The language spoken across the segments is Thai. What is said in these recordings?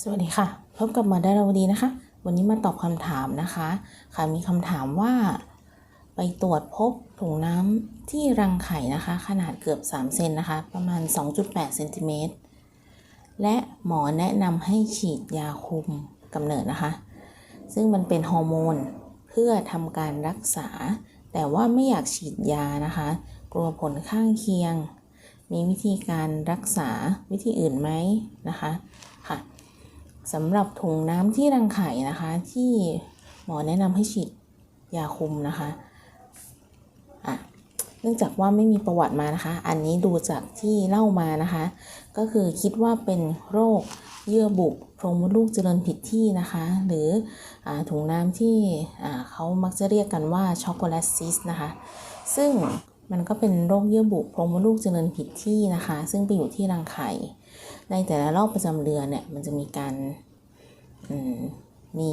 สวัสดีค่ะ พบกับหมอดาราวดีนะคะ วันนี้มาตอบคำถามนะคะ ค่ะมีคำถามว่า ไปตรวจพบถุงน้ำที่รังไข่นะคะ ขนาดเกือบ 3 เซนนะคะ ประมาณ 2.8เซนติเมตรและหมอแนะนำให้ฉีดยาคุมกำเนิดนะคะ ซึ่งมันเป็นฮอร์โมนเพื่อทำการรักษา แต่ว่าไม่อยากฉีดยานะคะ กลัวผลข้างเคียง มีวิธีการรักษาวิธีอื่นไหมนะคะค่ะ สำหรับถุงน้ำที่รังไข่นะคะ ที่หมอแนะนำให้ฉีดยาคุมนะคะอะเนื่องจากว่าไม่มีประวัติมานะคะ อันนี้ดูจากที่เล่ามานะคะ ก็คือคิดว่าเป็นโรคเยื่อบุโพรงมดลูกเจริญผิดที่นะคะ หรืออถุงน้ำที่เขามักจะเรียกกันว่าช็อกโกแลตซิสนะคะ ซึ่งมันก็เป็นโรคเยื่อบุโพรงมดลูกเจริญผิดที่นะคะ ซึ่งไปอยู่ที่รังไข่ ในแต่ละรอบประจำเดือนเนี่ยมันจะมีการมี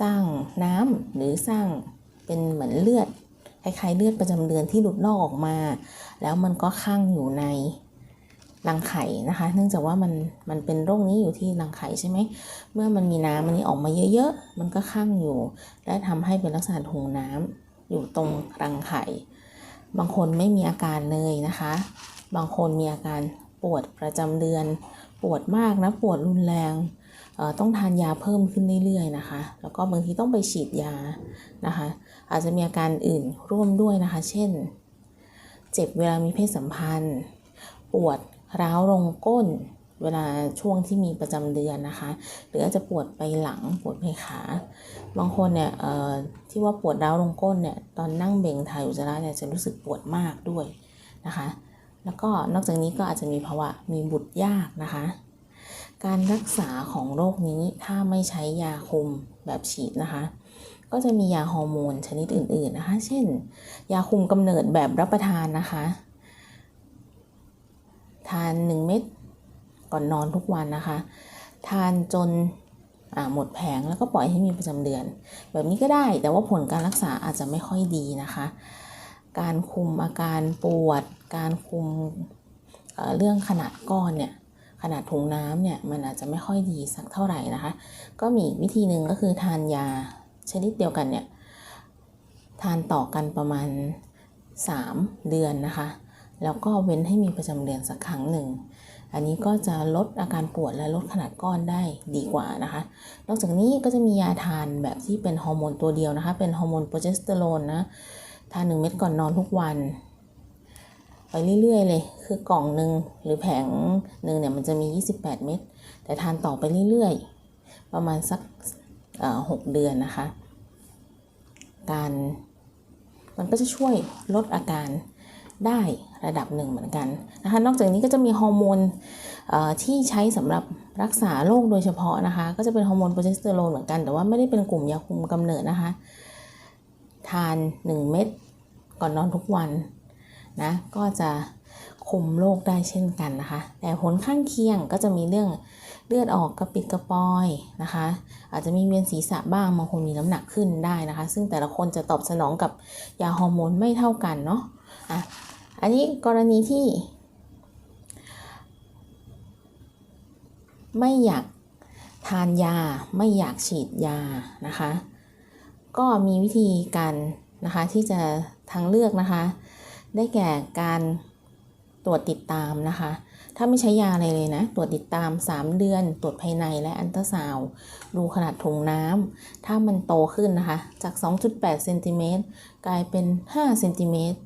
สร้างน้ำหรือสร้างเป็นเหมือนเลือดคล้ายๆเลือดประจำเดือนที่หลุดลอกออกมา แล้วมันก็ข้างอยู่ในรังไข่นะคะ เนื่องจากว่ามันมันเป็นโรคนี้อยู่ที่รังไข่ใช่ไหมเมื่อมันมีน้ำมันนี้ออกมาเยอะๆ มันก็ข้างอยู่ และทำให้เป็นลักษณะถุงน้ำอยู่ตรงรังไข่ บางคนไม่มีอาการเลยนะคะ บางคนมีอาการ ปวดประจำเดือน ปวดมากนะปวดรุนแรงต้องทานยาเพิ่มขึ้นเรื่อยๆนะคะ แล้วก็บางทีต้องไปฉีดยานะคะ อาจจะมีอาการอื่นร่วมด้วยนะคะ เช่น เจ็บเวลามีเพศสัมพันธ์ ปวดร้าวลงก้น เวลาช่วงที่มีประจำเดือนนะคะ หรืออาจจะปวดไปหลังปวดไปขา บางคนเนี่ยที่ว่าปวดร้าวลงก้นเนี่ยตอนนั่งเบ่งถ่ายอุจจาระเนี่ยจะรู้สึกปวดมากด้วยนะคะ แล้วก็นอกจากนี้ก็อาจจะมีภาวะมีบุตรยากนะคะ การรักษาของโรคนี้ถ้าไม่ใช้ยาคุมแบบฉีดนะคะ ก็จะมียาฮอร์โมนชนิดอื่นๆนะคะ เช่น ยาคุมกำเนิดแบบรับประทานนะคะ ทาน 1 เม็ดก่อนนอนทุกวันนะคะ ทานจนหมดแผงแล้วก็ปล่อยให้มีประจำเดือน แบบนี้ก็ได้แต่ว่าผลการรักษาอาจจะไม่ค่อยดีนะคะ การคุมอาการปวด การคุมเเรื่องขนาดก้อนเนี่ยขนาดถุงน้ำเนี่ยมันอาจจะไม่ค่อยดีสักเท่าไหร่นะคะ ก็มีวิธีหนึ่งก็คือทานยาชนิดเดียวกันเนี่ยทานต่อกันประมาณ 3 เดือนนะคะ แล้วก็เว้นให้มีประจำเดือนสักครั้งหนึ่ง อันนี้ก็จะลดอาการปวดและลดขนาดก้อนได้ดีกว่านะคะ นอกจากนี้ก็จะมียาทานแบบที่เป็นฮอร์โมนตัวเดียวนะคะ เป็นฮอร์โมนโปรเจสเตอโรนนะ ทานหนึ่งเม็ดก่อนนอนทุกวัน ไปเรื่อยๆเลย คือกล่องหนึ่งหรือแผงหนึ่งเนี่ยมันจะมี 28 เม็ดแต่ทานต่อไปเรื่อยๆ ประมาณสักหกเดือนนะคะ การมันก็จะช่วยลดอาการได้ระดับหนึ่งเหมือนกันนะคะ นอกจากนี้ก็จะมีฮอร์โมนที่ใช้สำหรับรักษาโรคโดยเฉพาะนะคะ ก็จะเป็นฮอร์โมนโปรเจสเตอโรนเหมือนกัน แต่ว่าไม่ได้เป็นกลุ่มยาคุมกำเนิดนะคะ ทาน 1 เม็ดก่อนนอนทุกวันนะก็จะคุมโรคได้เช่นกันนะคะ แต่ผลข้างเคียงก็จะมีเรื่องเลือดออกกระปิดกระปอยนะคะ อาจจะมีเวียนศีรษะบ้างบางคนมีน้ำหนักขึ้นได้นะคะ ซึ่งแต่ละคนจะตอบสนองกับยาฮอร์โมนไม่เท่ากันเนาะอะอันนี้กรณีที่ ไม่อยากทานยาไม่อยากฉีดยานะคะ ก็มีวิธีการนะคะที่จะทางเลือกนะคะ ได้แก่การตรวจติดตามนะคะ ถ้าไม่ใช้ยาอะไรเลยนะ ตรวจติดตาม 3 เดือน ตรวจภายในและอันตราซาวดูขนาดถุงน้ำถ้ามันโตขึ้นนะคะ จาก 2.8เซนติเมตรกลายเป็น 5 เซนติเมตร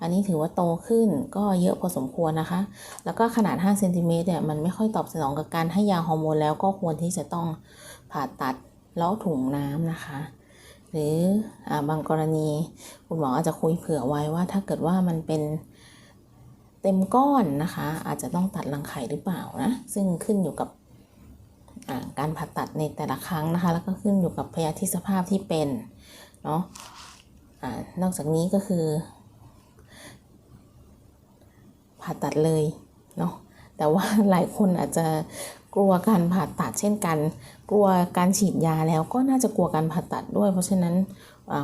อันนี้ถือว่าโตขึ้นก็เยอะพอสมควรนะคะ แล้วก็ขนาด5เซนติเมตรเนี่ยมันไม่ค่อยตอบสนองกับการให้ยาฮอร์โมนแล้วก็ควรที่จะต้องผ่าตัดเลาะถุงน้ำนะคะ หรืออบางกรณีคุณหมออาจจะคุยเผื่อไว้ว่าถ้าเกิดว่ามันเป็นเต็มก้อนนะคะ อาจจะต้องตัดรังไข่หรือเปล่านะ ซึ่งขึ้นอยู่กับการผ่าตัดในแต่ละครั้งนะคะ แล้วก็ขึ้นอยู่กับพยาธิสภาพที่เป็นเนาะอนอกจากนี้ก็คือ ผ่าตัดเลยเนาะแต่ว่าหลายคนอาจจะ กลัวการผ่าตัดเช่นกัน กลัวการฉีดยาแล้วก็น่าจะกลัวการผ่าตัดด้วย เพราะฉะนั้น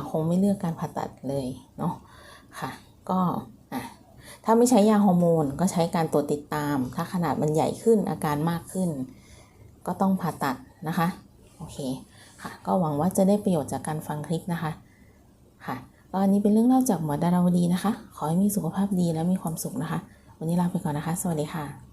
คงไม่เลือกการผ่าตัดเลยเนาะค่ะ ก็ถ้าไม่ใช้ยาฮอร์โมนก็ใช้การตรวจติดตาม ถ้าขนาดมันใหญ่ขึ้นอาการมากขึ้น ก็ต้องผ่าตัดนะคะโอเคค่ะ ก็หวังว่าจะได้ประโยชน์จากการฟังคลิปนะคะค่ะก็อันนี้เป็นเรื่องเล่าจากหมอดาราวดีนะคะ ขอให้มีสุขภาพดีและมีความสุขนะคะ วันนี้ลาไปก่อนนะคะ สวัสดีค่ะ